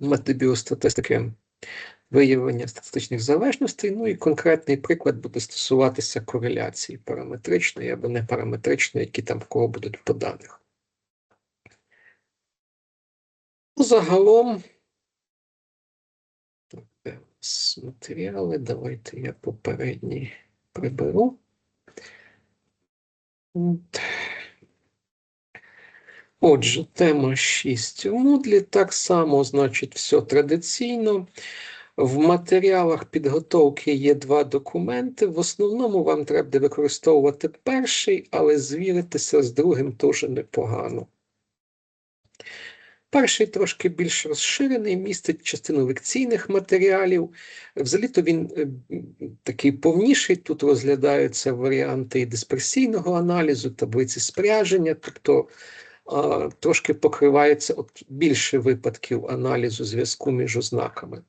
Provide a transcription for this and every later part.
методіостатистики виявлення статистичних залежностей. Ну і конкретний приклад буде стосуватися кореляції параметричної або непараметричної, які там в кого будуть по даних. Ну, Загалом, матеріали, давайте я попередній приберу. Отже, тема 6 в Moodle. Так само, значить, все традиційно. В матеріалах підготовки є два документи. В основному вам треба використовувати перший, але звіритися з другим теж непогано. Перший трошки більш розширений, містить частину лекційних матеріалів. Взагалі-то він е, такий повніший. Тут розглядаються варіанти і дисперсійного аналізу, таблиці спряження, тобто трошки покривається от більше випадків аналізу зв'язку між ознаками.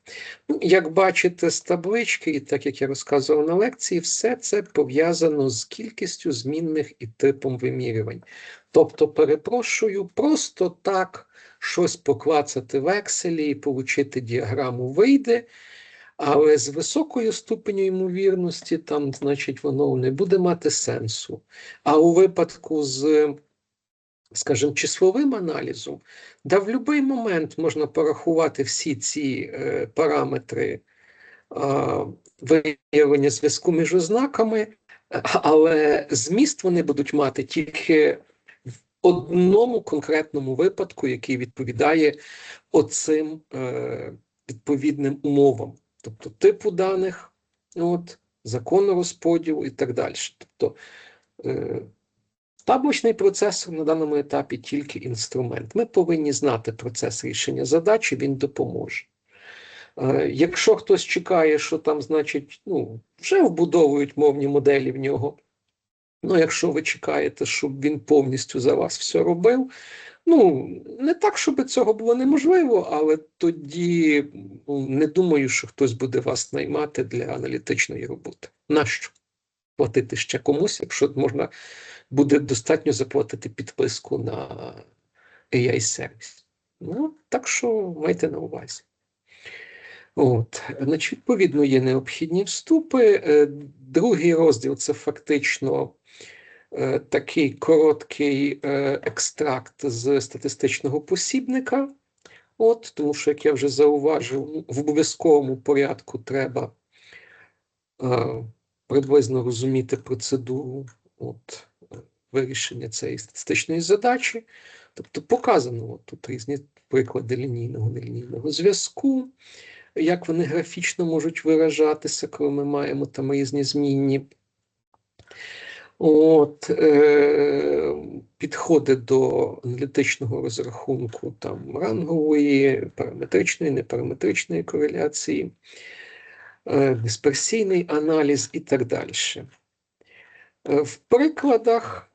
Ну, Як бачите з таблички, і так як я розказував на лекції, все це пов'язано з кількістю змінних і типом вимірювань. Тобто, перепрошую, просто так щось поклацати в Excel і отримати діаграму вийде, але з високою ступеню ймовірності, там, значить, воно не буде мати сенсу. А у випадку з, скажімо, числовим аналізом, да в будь-який момент можна порахувати всі ці е, параметри е, виявлення зв'язку між ознаками, але зміст вони будуть мати тільки в одному конкретному випадку, який відповідає оцим е, відповідним умовам, тобто типу даних, от, закону розподілу і так далі. Тобто е, табличний процесор на даному етапі тільки інструмент. Ми повинні знати процес рішення задачі, він допоможе. Е, якщо хтось чекає, що там, значить, ну, вже вбудовують мовні моделі в нього. Ну, якщо ви чекаєте, щоб він повністю за вас все робив, ну не так, щоб цього було неможливо, але тоді ну, не думаю, що хтось буде вас наймати для аналітичної роботи. Нащо? Платити ще комусь, якщо можна буде достатньо заплатити підписку на ai сервіс Ну, так що майте на увазі. От, значить, Відповідно, є необхідні вступи. Е, другий розділ це фактично Е, такий короткий е, екстракт з статистичного посібника. От, Тому що, як я вже зауважив, в обов'язковому порядку треба приблизно розуміти процедуру от, вирішення цієї статистичної задачі. Тобто показано от, тут різні приклади лінійного нелінійного зв'язку, як вони графічно можуть виражатися, коли ми маємо там різні змінні. От, е, Підходи до аналітичного розрахунку там рангової, параметричної, непараметричної кореляції, дисперсійний аналіз і так далі. Е, в прикладах,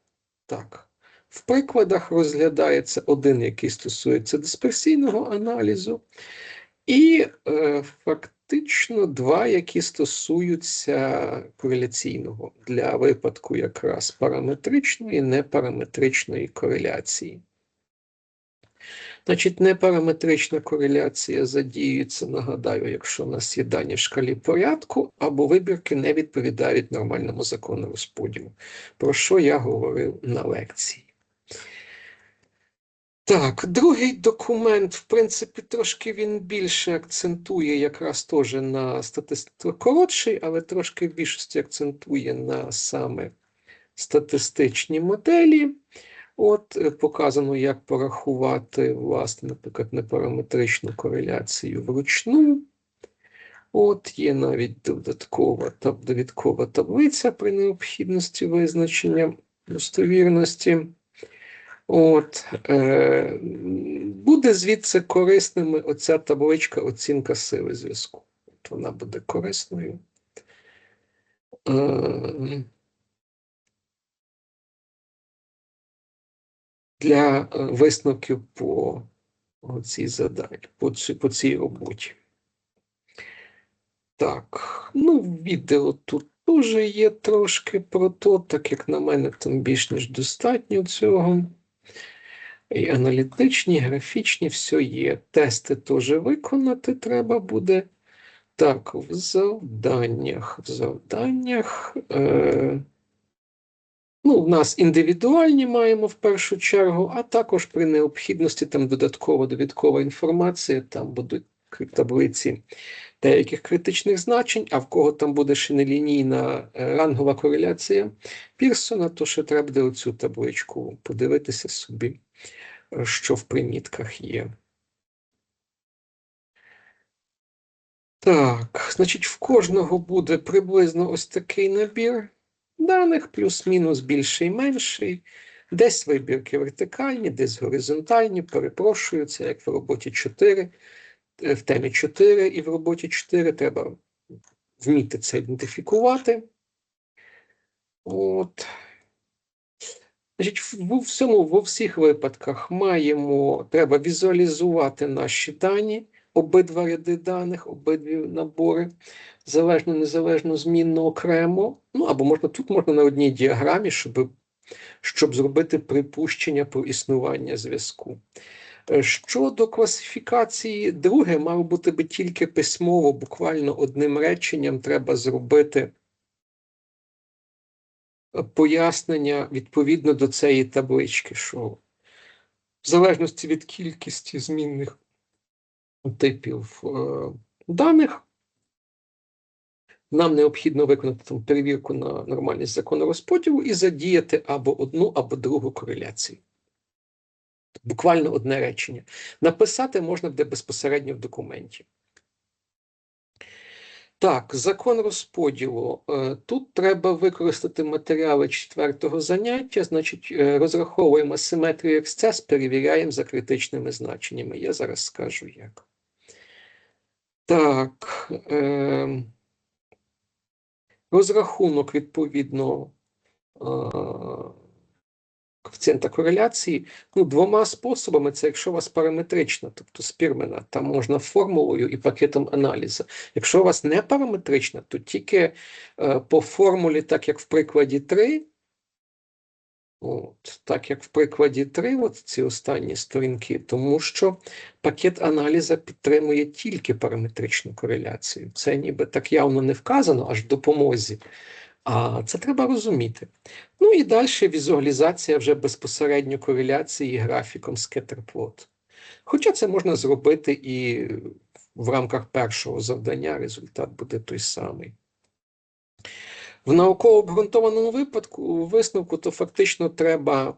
так, в прикладах розглядається один, який стосується дисперсійного аналізу, і е, фактично два, які стосуються кореляційного для випадку якраз параметричної і непараметричної кореляції. Значить, непараметрична кореляція задіюється, нагадаю, якщо у нас є дані в шкалі порядку, або вибірки не відповідають нормальному закону розподілу, про що я говорив на лекції. Так, другий документ, в принципі, трошки він більше акцентує якраз теж на статистику коротший, але трошки в більшості акцентує на саме статистичні моделі. От е, показано, як порахувати, власне, наприклад, непараметричну кореляцію вручну. От є навіть додаткова довідкова таблиця при необхідності визначення достовірності. От, е, Буде звідси корисними оця табличка оцінка сили зв'язку. От Вона буде корисною. Е, для е, висновків по цій задачі, по, цій, по цій роботі. Так, ну, відео тут теж є трошки про то, так як на мене там більш ніж достатньо цього. І аналітичні, графічні, все є. Тести теж виконати треба буде. Так, в завданнях, в завданнях. Е, ну, в нас індивідуальні маємо в першу чергу, а також при необхідності там додаткова довідкова інформація, там будуть таблиці деяких критичних значень, а в кого там буде ще нелінійна е, рангова кореляція Пірсона, то ще треба буде оцю табличку подивитися собі, е, що в примітках є. Так, значить, в кожного буде приблизно ось такий набір даних, плюс-мінус більший менший. Десь вибірки вертикальні, десь горизонтальні. Перепрошую, як в роботі 4, е, в темі 4 і в роботі 4 треба вміти це ідентифікувати. От. Значить, в всьому, в всіх випадках маємо, треба візуалізувати наші дані обидва ряди даних, обидві набори, залежно, незалежно, змінно окремо. Ну або можна тут можна на одній діаграмі, щоб щоб зробити припущення про існування зв'язку. Е, щодо класифікації, друге, мав бути би тільки письмово, буквально одним реченням треба зробити пояснення відповідно до цієї таблички, що в залежності від кількості змінних типів е, даних. Нам необхідно виконати там перевірку на нормальність закону розподілу і задіяти або одну, або другу кореляцію. Буквально одне речення. Написати можна буде безпосередньо в документі. Так, закон розподілу. Е, тут треба використати матеріали четвертого заняття, значить, е, розраховуємо симетрію ексцес, перевіряємо за критичними значеннями. Я зараз скажу як. Так. Е, розрахунок відповідно е, коефіцієнта кореляції ну, двома способами. Це якщо у вас параметрична, тобто спірмена, там можна формулою і пакетом аналізу. Якщо у вас не параметрична, то тільки е, по формулі, так як в прикладі 3, От, Так як в прикладі 3, от ці останні сторінки, тому що пакет аналіза підтримує тільки параметричну кореляцію. Це ніби так явно не вказано аж в допомозі. А це треба розуміти. Ну і далі візуалізація вже безпосередньо кореляції графіком скетерплот. Хоча це можна зробити і в рамках першого завдання, результат буде той самий. В науково обґрунтованому випадку висновку, то фактично треба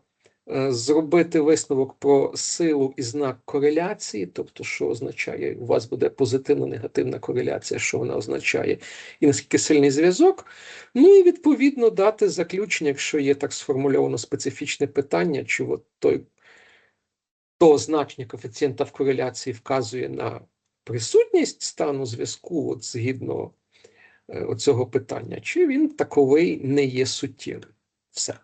е, зробити висновок про силу і знак кореляції, тобто, що означає, у вас буде позитивна негативна кореляція, що вона означає, і наскільки сильний зв'язок. Ну і відповідно дати заключення, якщо є так сформульовано специфічне питання, чи от той то значення коефіцієнта в кореляції вказує на присутність стану зв'язку, от згідно. Е, оцього питання, чи він таковий не є суттєвим. Все.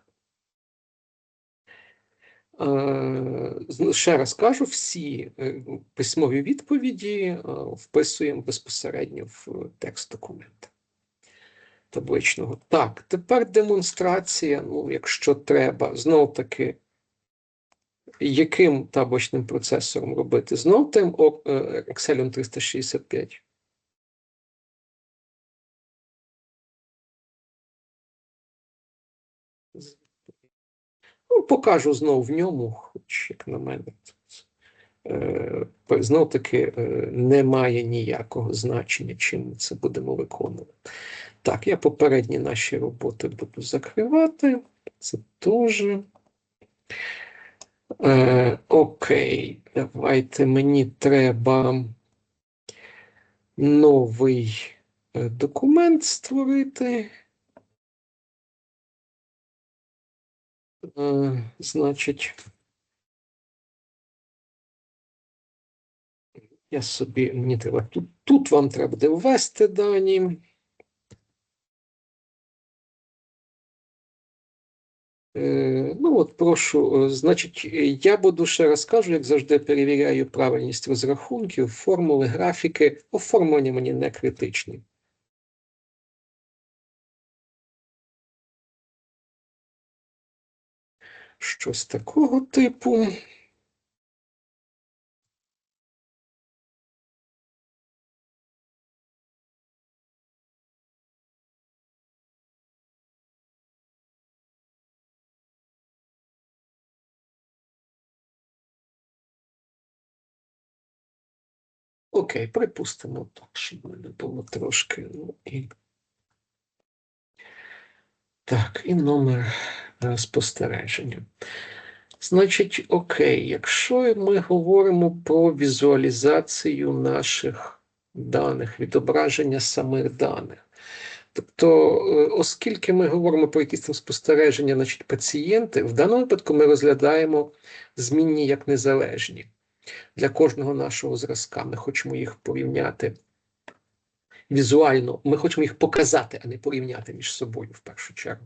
Е, ще раз кажу, всі е, письмові відповіді вписуємо безпосередньо в текст документа табличного. Так, тепер демонстрація, ну, якщо треба, знов таки, яким табличним процесором робити? Знов тим Excel 365. Ну, покажу знову в ньому, хоч як на мене, е, знов таки е, немає ніякого значення, чим ми це будемо виконувати. Так, я попередні наші роботи буду закривати. Це теж. Е, Окей, давайте мені треба новий е, документ створити. Е, Значить, я собі мені треба тут, тут вам треба буде ввести дані. Е, ну от, прошу, е, значить, я буду ще раз кажу, як завжди, перевіряю правильність розрахунків, формули, графіки, оформлення мені не критичні. щось такого типу. Окей, припустимо так, щоб мене було трошки. ну, і... Так, і номер е, спостереження. Значить, окей, якщо ми говоримо про візуалізацію наших даних, відображення самих даних. Тобто, е, оскільки ми говоримо про якісь там спостереження, значить пацієнти, в даному випадку ми розглядаємо змінні як незалежні для кожного нашого зразка. Ми хочемо їх порівняти візуально, ми хочемо їх показати, а не порівняти між собою в першу чергу.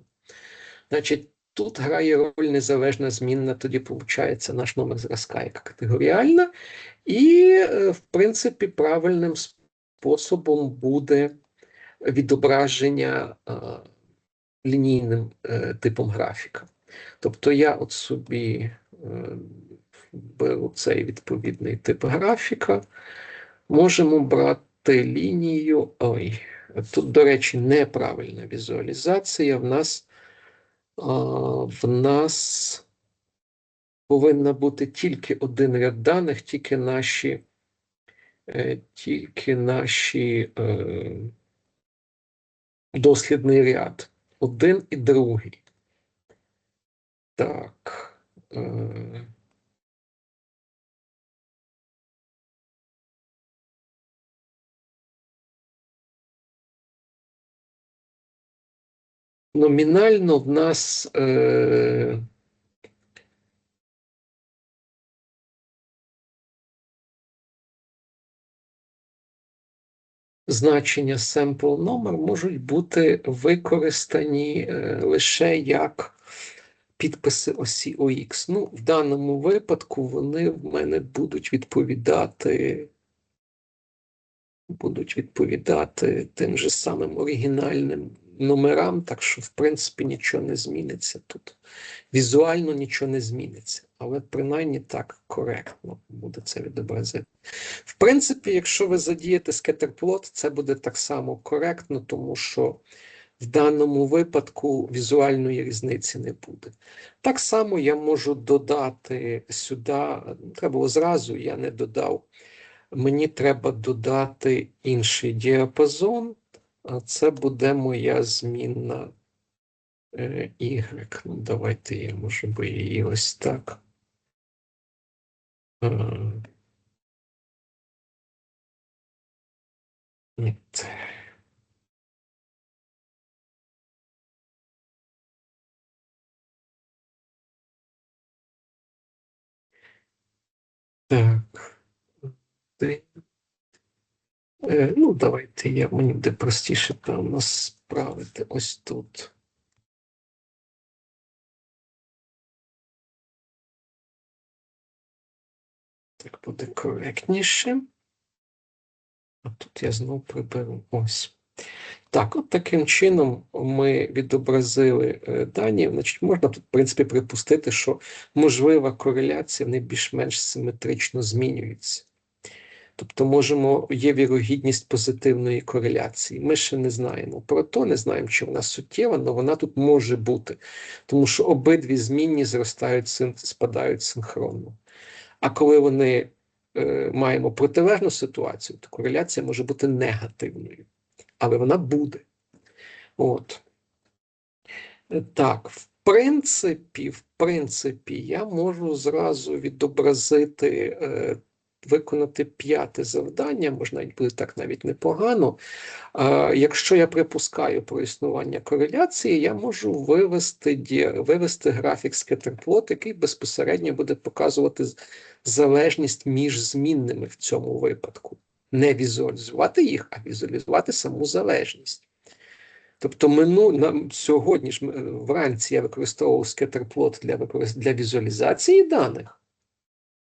Значить, тут грає роль незалежна змінна, тоді виходить наш номер зразка як категоріальна, і, е, в принципі, правильним способом буде відображення а, лінійним е, типом графіка. Тобто я от собі е, беру цей відповідний тип графіка, можемо брати лінію. Ой, тут, до речі, неправильна візуалізація. В нас, в нас повинна бути тільки один ряд даних, тільки наші. Е, тільки наші е, дослідний ряд. Один і другий. Так. Номінально в нас е, значення sample номер можуть бути використані е, лише як підписи осі OX. Ну, в даному випадку вони в мене будуть відповідати. Будуть відповідати тим же самим оригінальним номерам, так що, в принципі, нічого не зміниться тут. Візуально нічого не зміниться, але принаймні так коректно буде це відобразити. В принципі, якщо ви задієте скетерплот, це буде так само коректно, тому що в даному випадку візуальної різниці не буде. Так само я можу додати сюди, треба було зразу, я не додав. Мені треба додати інший діапазон. А це буде моя змінна е, Y. Ну, давайте я може би її ось так. Е, ні. Так. Е, ну, давайте я мені буде простіше певно справити ось тут. Так буде коректніше. А тут я знову приберу ось. Так, от таким чином ми відобразили е, дані. Значить, Можна тут, в принципі, припустити, що можлива кореляція не більш-менш симетрично змінюється. Тобто можемо, є вірогідність позитивної кореляції. Ми ще не знаємо про то, не знаємо, чи вона суттєва, але вона тут може бути, тому що обидві змінні зростають, спадають синхронно. А коли вони е, маємо протилежну ситуацію, то кореляція може бути негативною, але вона буде. От. Так, в принципі, в принципі, я можу зразу відобразити. Е, виконати п'яте завдання, можна буде так навіть непогано. Якщо я припускаю про існування кореляції, я можу вивести вивести графік скетерплот, який безпосередньо буде показувати залежність між змінними в цьому випадку. Не візуалізувати їх, а візуалізувати саму залежність. Тобто, мину, на, сьогодні ж вранці я використовував скетерплот для, для візуалізації даних.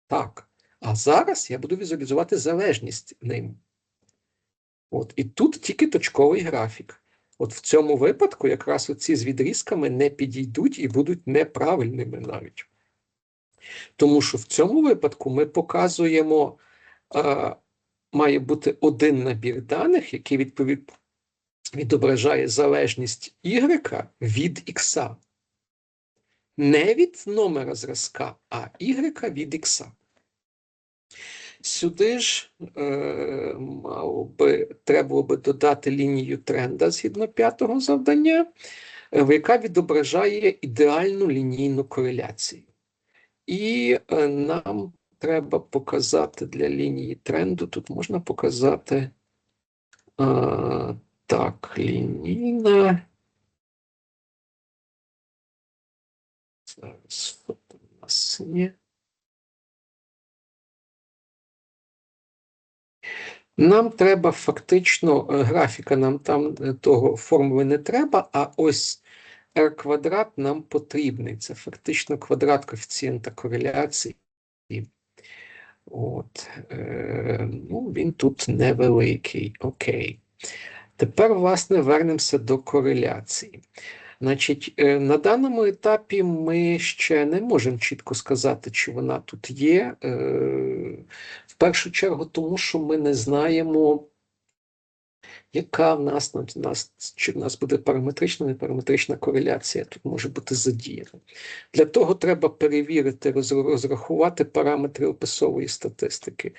Так. А зараз я буду візуалізувати залежність ним. От, І тут тільки точковий графік. От в цьому випадку якраз оці з відрізками не підійдуть і будуть неправильними навіть. Тому що в цьому випадку ми показуємо, а, має бути один набір даних, який відповід, відображає залежність Y від X. Не від номера зразка, а Y від X. Сюди ж е, мало би, треба би додати лінію тренда згідно п'ятого завдання, е, яка відображає ідеальну лінійну кореляцію. І е, нам треба показати для лінії тренду. Тут можна показати е, так, лінійна. Зараз там у нас є. Нам треба фактично, е, графіка нам там е, того формули не треба, а ось r квадрат нам потрібний. Це фактично квадрат коефіцієнта кореляції. От, е, ну, Він тут невеликий. Окей. Тепер, власне, вернемося до кореляції. Значить, е, на даному етапі ми ще не можемо чітко сказати, чи вона тут є. Е, в першу чергу, тому що ми не знаємо, яка в нас, в нас чи в нас буде параметрична, непараметрична кореляція, тут може бути задіяна. Для того треба перевірити, розрахувати параметри описової статистики.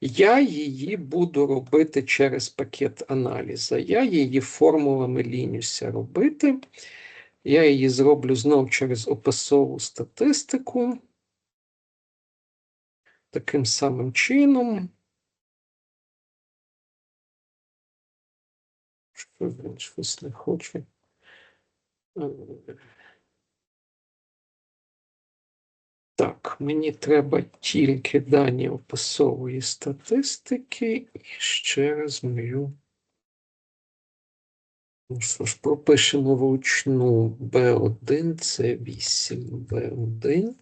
Я її буду робити через пакет аналізу. Я її формулами лінюся робити. Я її зроблю знов через описову статистику. Таким самим чином. Що він щось не хоче? Так, мені треба тільки дані описової статистики і ще раз мою. Ну що ж, пропишемо вручну B1, це 8, B1,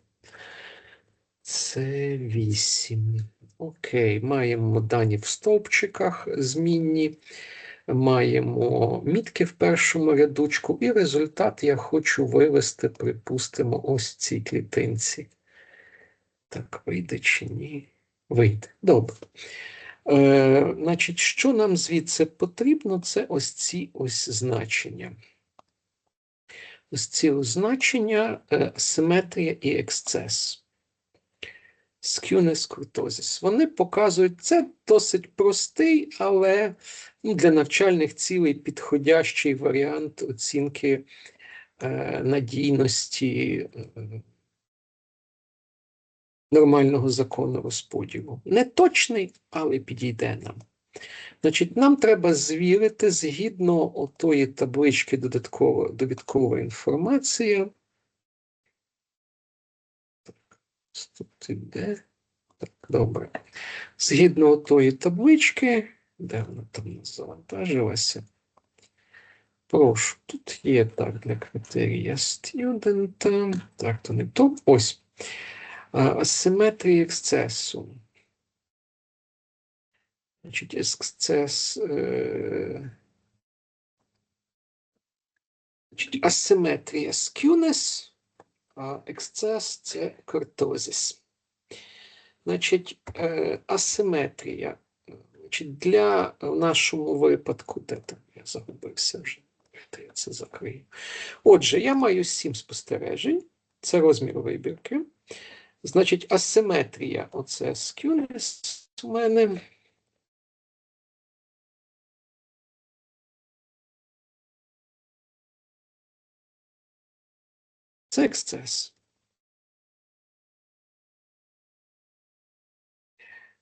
це 8. Окей, маємо дані в стовпчиках змінні, маємо мітки в першому рядочку, і результат я хочу вивести, припустимо, ось цій клітинці. Так, вийде чи ні? Вийде. Добре. Е, Значить, що нам звідси потрібно, це ось ці ось значення. Ось ці значення е, симетрія і ексцес. Скюнес куртозіс. Вони показують, це досить простий, але ну, для навчальних цілей підходящий варіант оцінки е, надійності. Е, нормального закону розподілу. Не точний, але підійде нам. Значить, Нам треба звірити згідно отої таблички додаткова, довідкова інформація. Тут іде. Так, добре. Згідно отої таблички, де вона там завантажилася? Прошу, тут є так для критерія студента. Так, то не то. Ось. Асиметрії ексцесу. Значить, ексцес. Е... Значить, асиметрія скюнес, а ексцес це кортозис. Значить, е, асиметрія. Значить, Для в нашому випадку, де там я загубився вже, я це закрию. Отже, я маю сім спостережень, це розмір вибірки. Значить, асиметрія. Оце скюнес у мене. Це ексцес.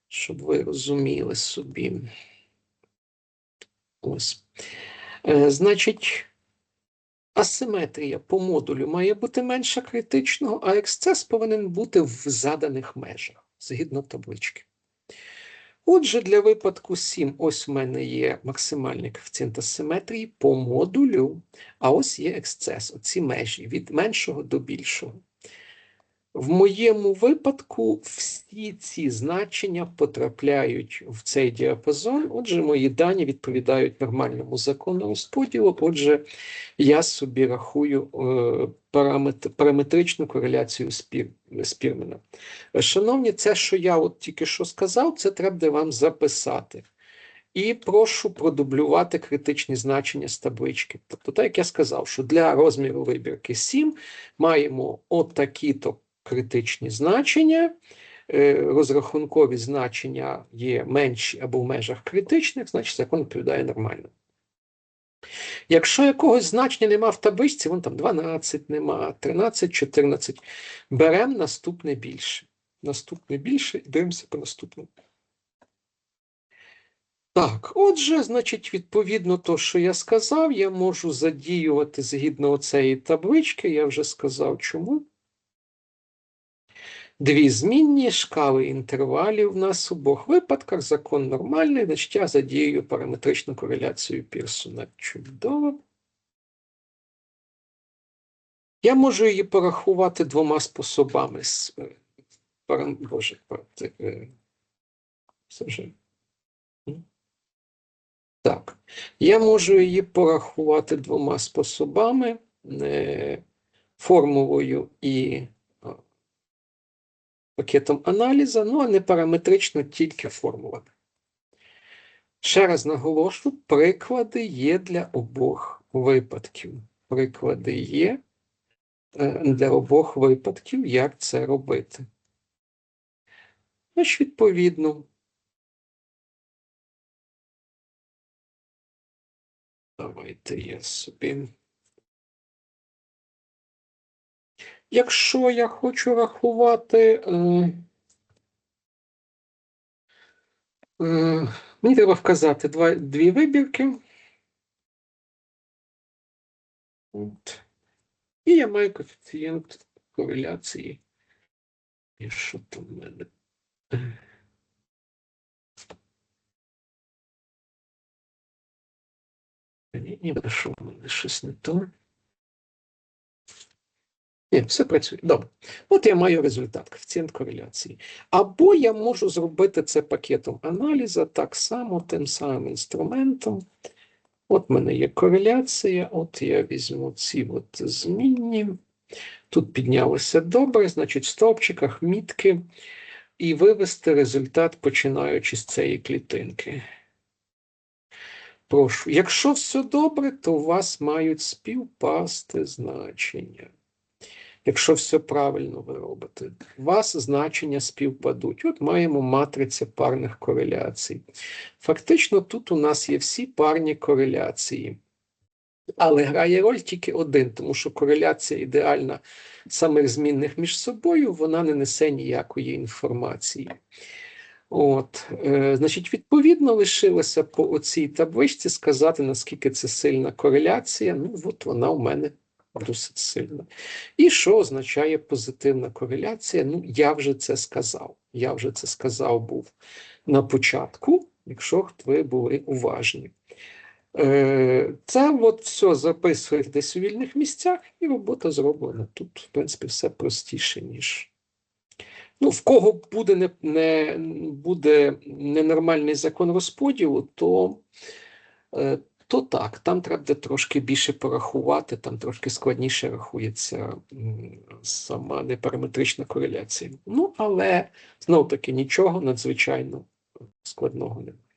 Щоб ви розуміли собі. Ось. Е, Значить, Асиметрія по модулю має бути менша критичного, а ексцес повинен бути в заданих межах згідно таблички. Отже, для випадку 7, ось в мене є максимальний коефіцієнт асиметрії по модулю, а ось є ексцес, оці межі від меншого до більшого. В моєму випадку всі ці значення потрапляють в цей діапазон. Отже, мої дані відповідають нормальному закону розподілу. Отже, я собі рахую е, параметр, параметричну кореляцію спір, спірмена. Шановні, це, що я от тільки що сказав, це треба вам записати. І прошу продублювати критичні значення з таблички. Тобто, так як я сказав, що для розміру вибірки 7 маємо отакі-то критичні значення. е, розрахункові значення є менші або в межах критичних, значить закон відповідає нормально. Якщо якогось значення нема в табличці, вон там 12 нема, 13, 14, беремо наступне більше. Наступне більше і дивимося по наступному. Так, отже, значить, відповідно то, що я сказав, я можу задіювати згідно цієї таблички, я вже сказав чому. Дві змінні шкали інтервалів в нас в обох випадках. Закон нормальний, значить я задіюю параметричну кореляцію Пірсона. Чудово. Я можу її порахувати двома способами. Е. Боже, пар- е, вже. Так. Я можу її порахувати двома способами. е, Формулою і пакетом аналіза, ну а не параметрично тільки формулами. Ще раз наголошу, приклади є для обох випадків. Приклади є е, для обох випадків, як це робити. Значить, відповідно, давайте я собі. Якщо я хочу рахувати, е, е, мені треба вказати два, дві вибірки. От. І я маю коефіцієнт кореляції. І що там в мене? Ні, ні, що в мене щось не то. Ні, все працює. Добре. От я маю результат, коефіцієнт кореляції. Або я можу зробити це пакетом аналізу так само, тим самим інструментом. От в мене є кореляція, от я візьму ці от змінні. Тут піднялося добре, значить, в стовпчиках мітки, і вивести результат, починаючи з цієї клітинки. Прошу, якщо все добре, то у вас мають співпасти значення. Якщо все правильно ви робите, у вас значення співпадуть. От маємо матриця парних кореляцій. Фактично, тут у нас є всі парні кореляції. Але грає роль тільки один, тому що кореляція ідеальна самих змінних між собою, вона не несе ніякої інформації. От, е, значить, відповідно, лишилося по оцій табличці сказати, наскільки це сильна кореляція. Ну, от вона у мене досить сильна. І що означає позитивна кореляція? Ну, я вже це сказав. Я вже це сказав був на початку, якщо ви були уважні. Е, Це от все записуєте десь у вільних місцях, і робота зроблена. Тут, в принципі, все простіше, ніж. Ну, в кого буде не, не буде ненормальний закон розподілу, то, е, то так, там треба трошки більше порахувати, там трошки складніше рахується сама непараметрична кореляція. Ну, але знов таки нічого надзвичайно складного немає.